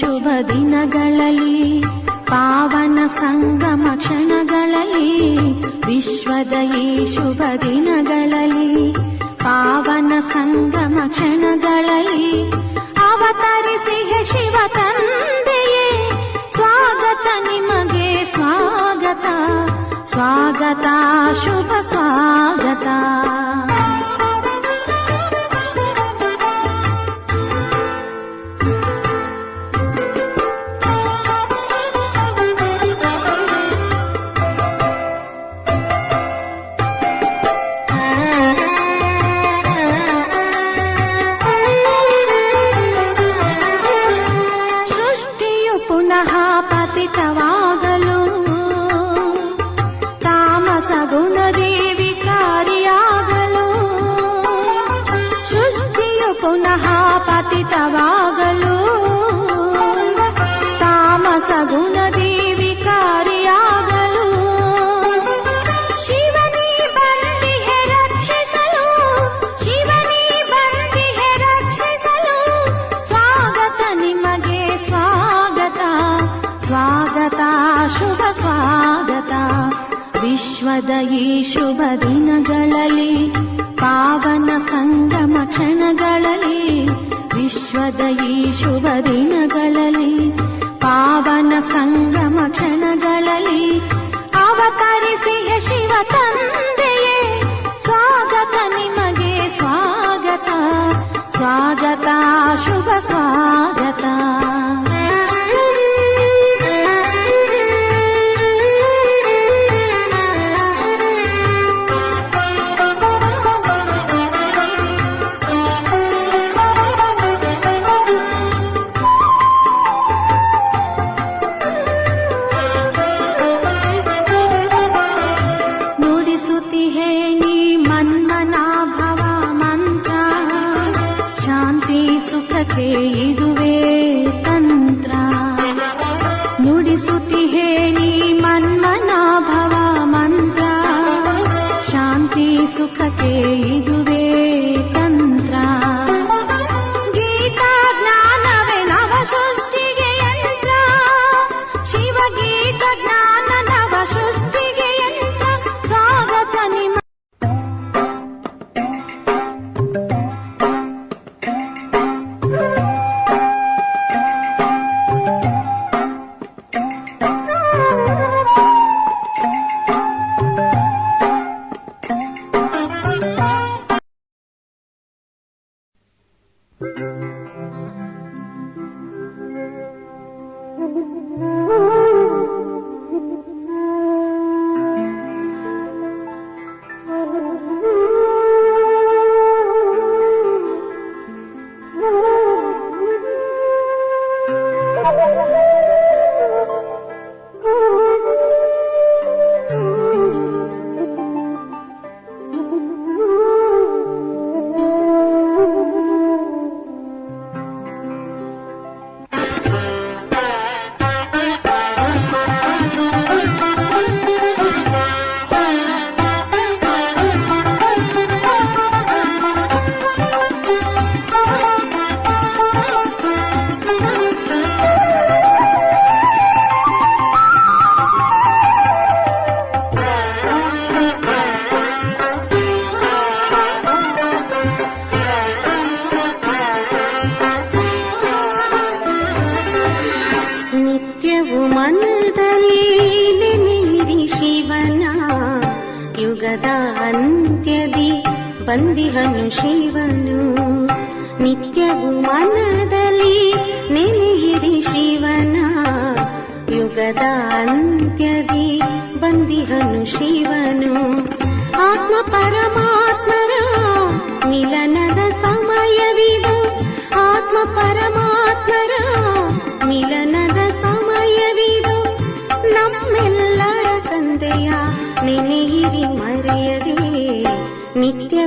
ಶುಭ ದಿನಗಳಲ್ಲಿ ಪಾವನ ಸಂಗಮ ಕ್ಷಣಗಳಲ್ಲಿ ವಿಶ್ವದ ಈ ಶುಭ ದಿನಗಳಲ್ಲಿ ಪಾವನ ಸಂಗಮ ಕ್ಷಣಗಳಲ್ಲಿ ಅವತರಿಸಿ ಶಿವ ತಂದೆಯೇ ಸ್ವಾಗತ ನಿಮಗೆ ಸ್ವಾಗತ ಸ್ವಾಗತ ಶುಭ ಸ್ವಾಗತ. 的一 ಪರಮಾತ್ಮರ ಮಿಲನದ ಸಮಯವಿದು ನಮ್ಮೆಲ್ಲರ ತಂದೆಯ ನೆನೆಯಿರಿ ಮರೆಯದೆ ನಿತ್ಯವು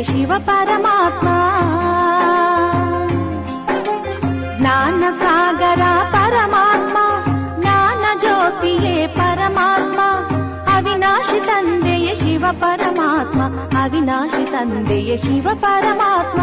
ತಂದೆಯ ಶಿವ ಪರಮಾತ್ಮ ಜ್ಞಾನ ಸಾಗರ ಪರಮಾತ್ಮ ಜ್ಞಾನ ಜ್ಯೋತಿಯೇ ಪರಮಾತ್ಮ ಅವಿನಾಶಿ ತಂದೆಯ ಶಿವ ಪರಮಾತ್ಮ ಅವಿನಾಶಿ ತಂದೆಯ ಶಿವ ಪರಮಾತ್ಮ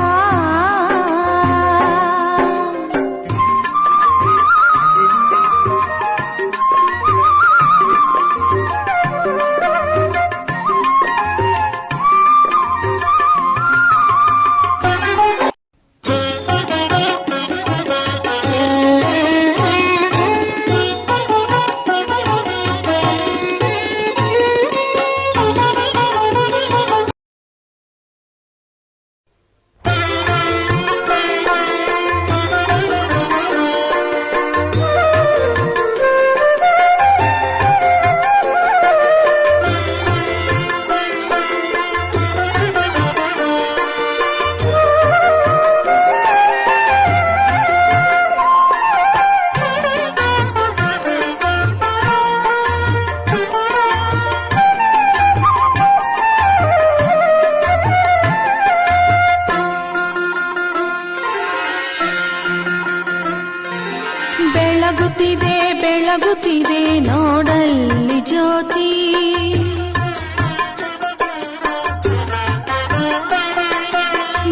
ಬೆಳಗುತ್ತಿದೆ ನೋಡಲ್ಲಿ ಜ್ಯೋತಿ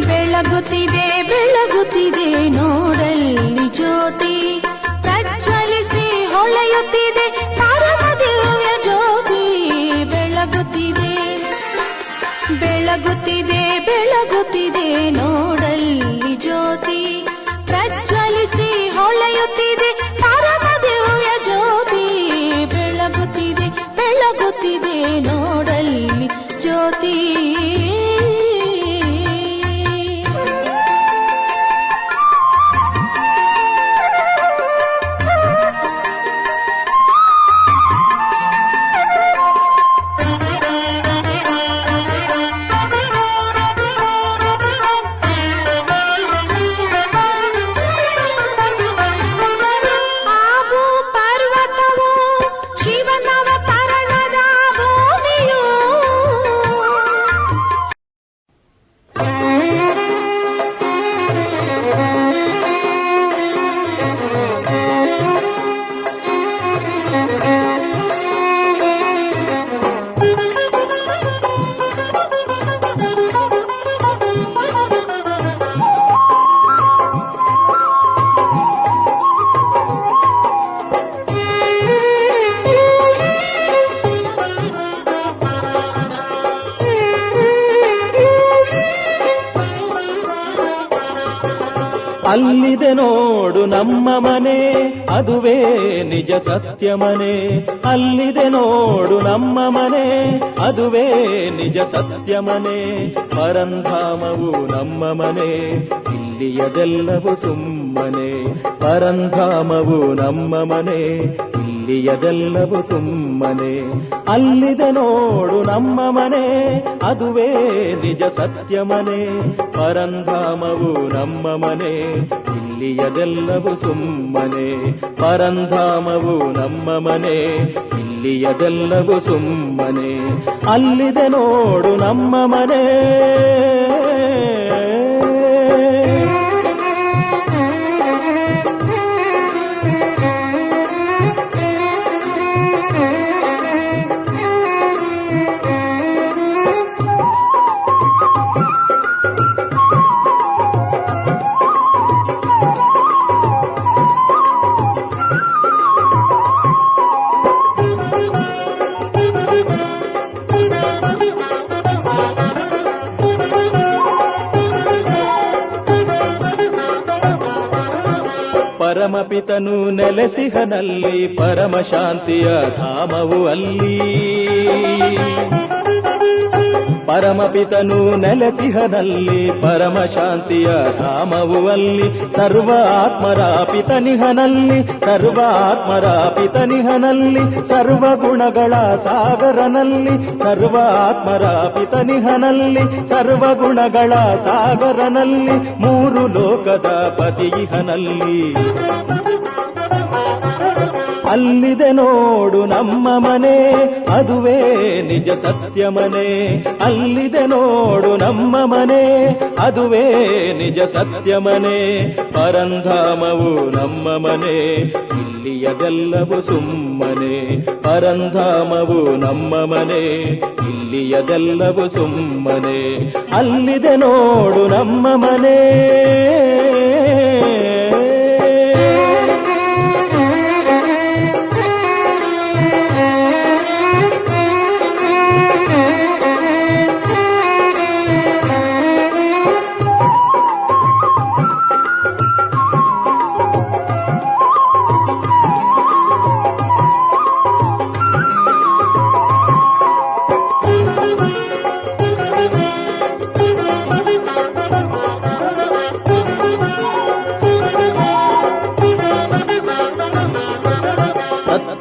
ಬೆಳಗುತ್ತಿದೆ ಬೆಳಗುತ್ತಿದೆ ನೋಡಲ್ಲಿ ಜ್ಯೋತಿ ಪ್ರಜ್ವಲಿಸಿ ಹೊಳೆಯುತ್ತಿದೆ ಪರಮ ದಿವ್ಯ ಜ್ಯೋತಿ ಬೆಳಗುತ್ತಿದೆ ಬೆಳಗುತ್ತಿದೆ ಅದುವೇ ನಿಜ ಸತ್ಯ ಮನೆ. ಅಲ್ಲಿದೆ ನೋಡು ನಮ್ಮ ಮನೆ. ಅದುವೇ ನಿಜ ಸತ್ಯ ಮನೆ. ಪರಂಧಾಮವು ನಮ್ಮ ಮನೆ. ಇಲ್ಲಿಯದೆಲ್ಲವೂ ಸುಮ್ಮನೆ. ಪರಂಧಾಮವು ನಮ್ಮ ಮನೆ. ಇಲ್ಲಿಯದೆಲ್ಲವೂ ಸುಮ್ಮನೆ. ಅಲ್ಲಿದೆ ನೋಡು ನಮ್ಮ ಮನೆ. ಅದುವೇ ನಿಜ ಸತ್ಯ ಮನೆ. ಪರಂಧಾಮವು ನಮ್ಮ ಮನೆ. ಇಲ್ಲಿಯದೆಲ್ಲವೂ ಸುಮ್ಮನೆ. ಪರಂಧಾಮವು ನಮ್ಮ ಮನೆ. ಇಲ್ಲಿಯದೆಲ್ಲವೂ ಸುಮ್ಮನೆ. ಅಲ್ಲಿದೆ ನೋಡು ನಮ್ಮ ಮನೆ. ನೆಲೆಸಿಹನಲ್ಲಿ ಪರಮ ಶಾಂತಿಯ ಧಾಮವು ಅಲ್ಲಿ. ಪರಮಪಿತನು ನೆಲೆಸಿಹನಲ್ಲಿ ಪರಮ ಶಾಂತಿಯ ಧಾಮವು ಅಲ್ಲಿ. ಸರ್ವ ಆತ್ಮರ ಪಿತನಿಹನಲ್ಲಿ ಸರ್ವ ಆತ್ಮರ ಪಿತನಿಹನಲ್ಲಿ ಸರ್ವ ಗುಣಗಳ ಸಾಗರನಲ್ಲಿ, ಸರ್ವ ಆತ್ಮರ ಪಿತನಿಹನಲ್ಲಿ ಸರ್ವ ಗುಣಗಳ ಸಾಗರನಲ್ಲಿ, ಮೂರು ಲೋಕದ ಪತಿಯಿಹನಲ್ಲಿ. ಅಲ್ಲಿದೆ ನೋಡು ನಮ್ಮ ಮನೆ, ಅದುವೇ ನಿಜ ಸತ್ಯ ಮನೆ. ಅಲ್ಲಿದೆ ನೋಡು ನಮ್ಮ ಮನೆ, ಅದುವೇ ನಿಜ ಸತ್ಯ ಮನೆ. ಪರಂಧಾಮವು ನಮ್ಮ ಮನೆ, ಇಲ್ಲಿಯದೆಲ್ಲವೂ ಸುಮ್ಮನೆ. ಪರಂಧಾಮವು ನಮ್ಮ ಮನೆ, ಇಲ್ಲಿಯದೆಲ್ಲವೂ ಸುಮ್ಮನೆ. ಅಲ್ಲಿದೆ ನೋಡು ನಮ್ಮ ಮನೆ.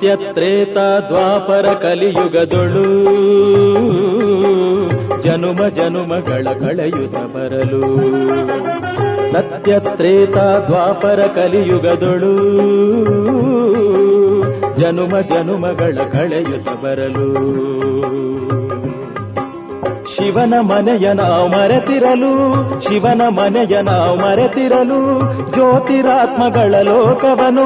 ಸತ್ಯತ್ರೇತ ದ್ವಾಪರ ಕಲಿಯುಗದೊಳು. ಜನುಮ ಜನುಮಗಳ ಕಳೆಯುತ ಬರಲು. ಸತ್ಯತ್ರೇತ ದ್ವಾಪರ ಕಲಿಯುಗದೊಳು. ಜನುಮ ಜನುಮಗಳ ಕಳೆಯುತ ಬರಲು. ಶಿವನ ಮನೆಯ ನಾವು ಮರೆತಿರಲು, ಶಿವನ ಮನೆಯ ನಾವು ಮರೆತಿರಲು, ಜ್ಯೋತಿರಾತ್ಮಗಳ ಲೋಕವನು.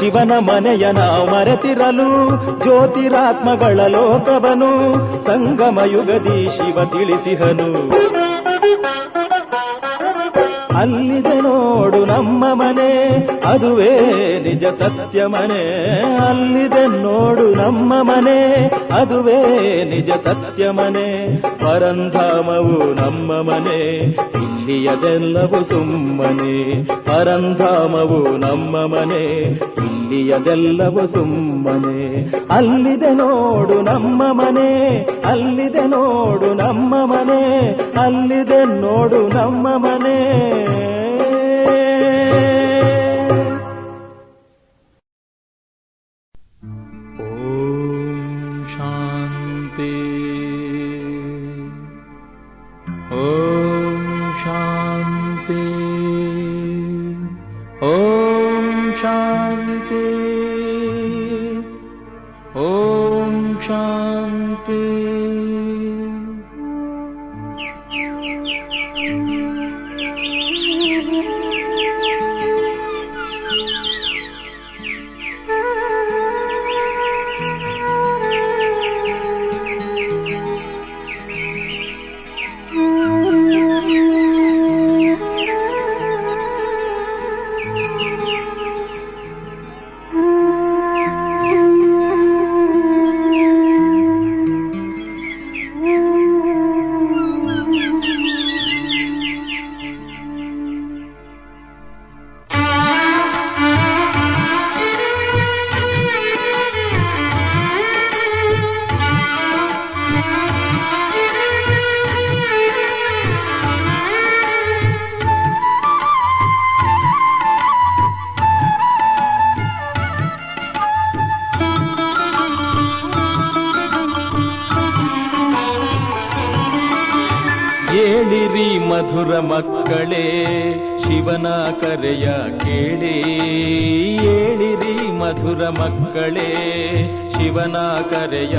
ಶಿವನ ಮನೆಯ ನಾವು ಮರೆತಿರಲು, ಜ್ಯೋತಿರಾತ್ಮಗಳ ಲೋಕವನು. ಸಂಗಮ ಯುಗದಿ ಶಿವ ತಿಳಿಸಿಹನು. ಅಲ್ಲಿದೆ ನೋಡು ನಮ್ಮ ಮನೆ. ಅದುವೇ ನಿಜ ಸತ್ಯ ಮನೆ. ಅಲ್ಲಿದೆ ನೋಡು ನಮ್ಮ ಮನೆ. ಅದುವೇ ನಿಜ ಸತ್ಯ ಮನೆ. ಪರಂಧಾಮವು ನಮ್ಮ ಮನೆ. ಇಲ್ಲಿಯದೆಲ್ಲವೂ ಸುಮ್ಮನೆ. ಪರಂಧಾಮವು ನಮ್ಮ ಮನೆ. ಇಲ್ಲಿಯದೆಲ್ಲವೂ ಸುಮ್ಮನೆ. ಅಲ್ಲಿದೆ ನೋಡು ನಮ್ಮ ಮನೆ. ಅಲ್ಲಿದೆ ನೋಡು ನಮ್ಮ ಮನೆ. ಅಲ್ಲಿದೆ ನೋಡು ನಮ್ಮ ಮನೆ. ಮಕ್ಕಳೇ ಶಿವನ ಕರೆಯ ಕೇಳಿ. ಏಳಿರಿ ಮಧುರ ಮಕ್ಕಳೇ ಶಿವನ ಕರೆಯ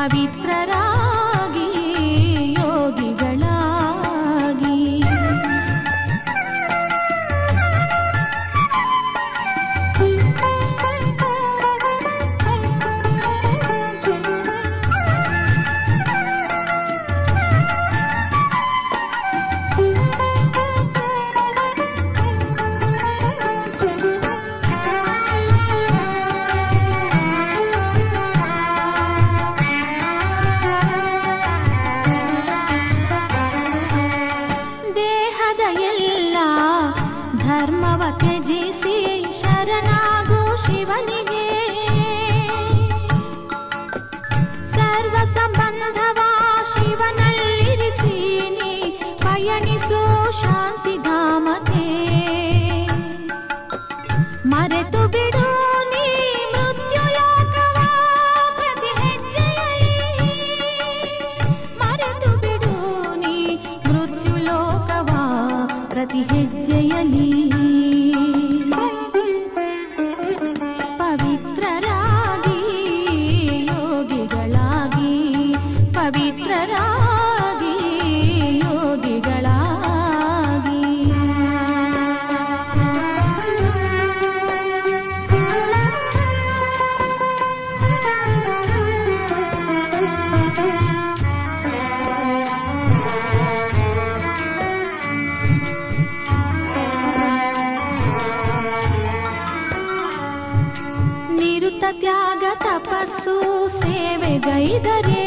ಪವಿತ್ರರಾಗಿ ತಪಸ್ಸು ಸೇವೆಗೈದರೆ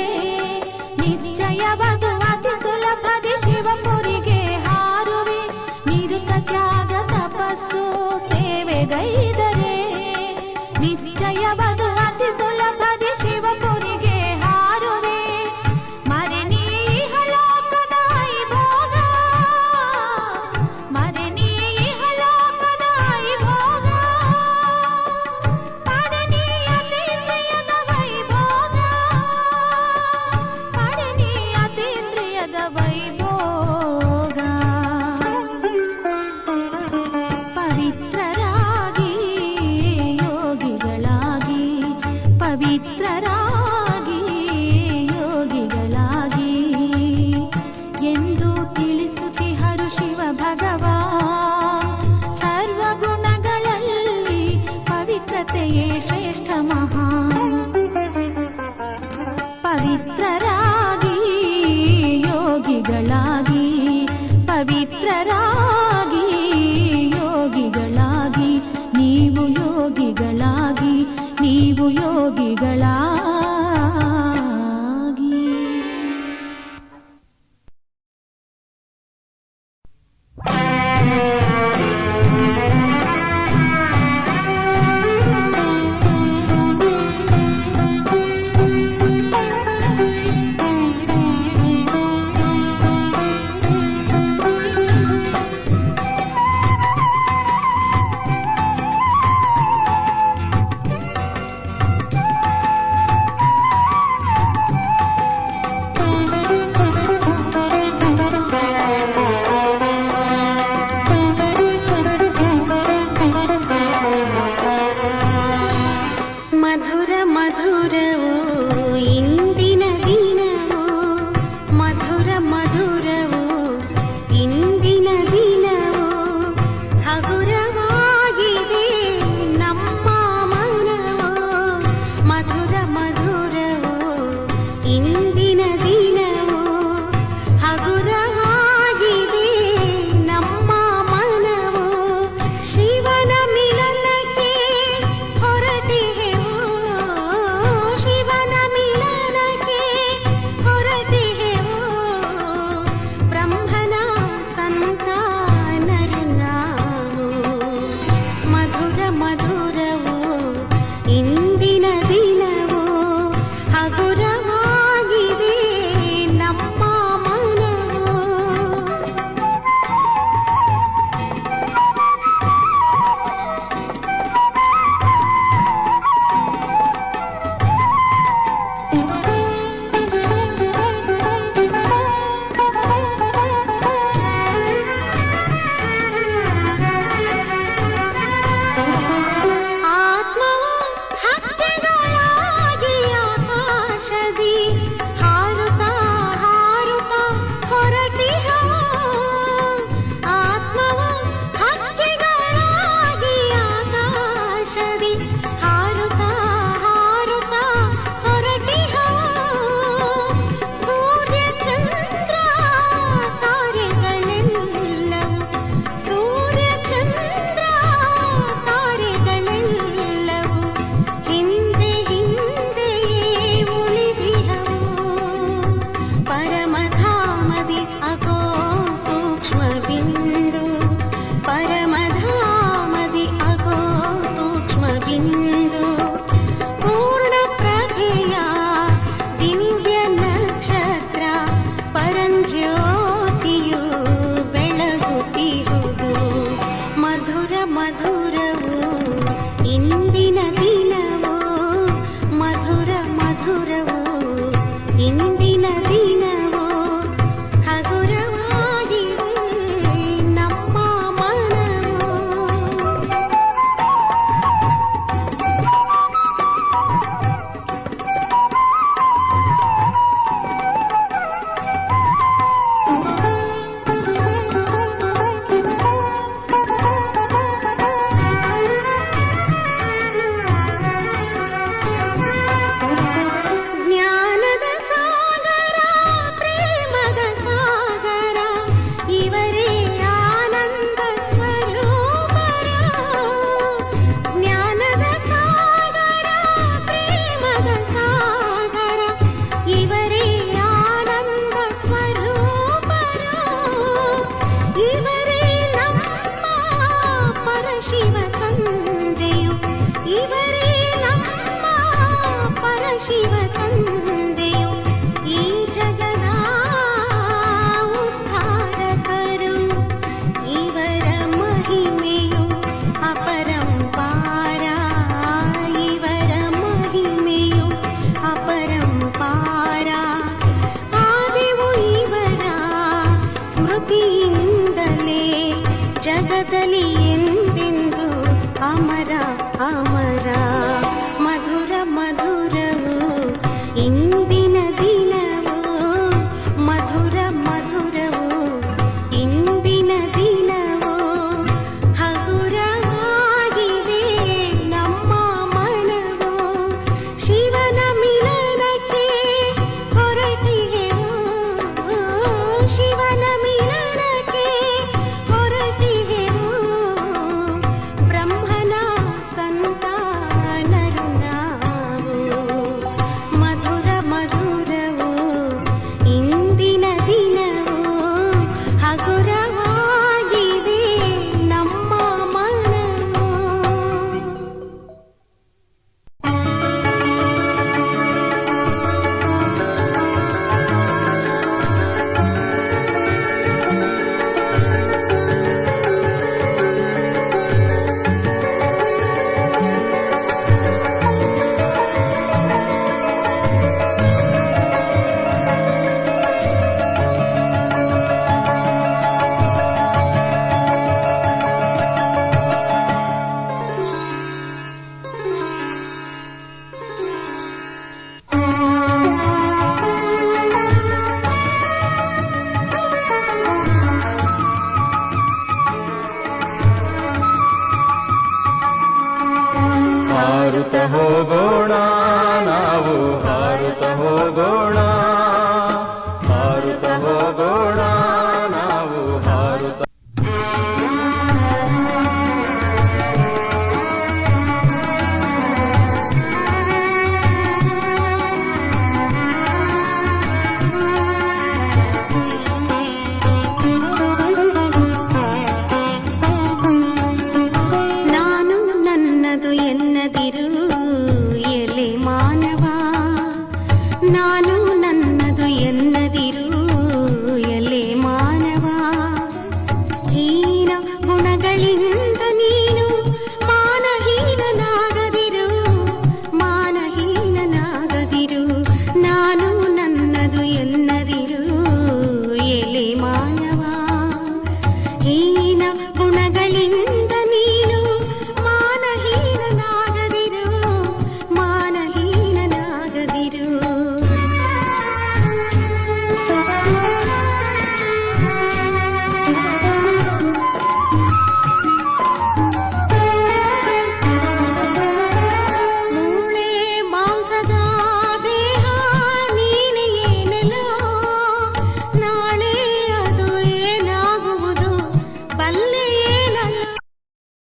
ನಿಶ್ಚಯವದು ಅತಿ ಸುಲಭದಿ ಶಿವಪುರಿಗೆ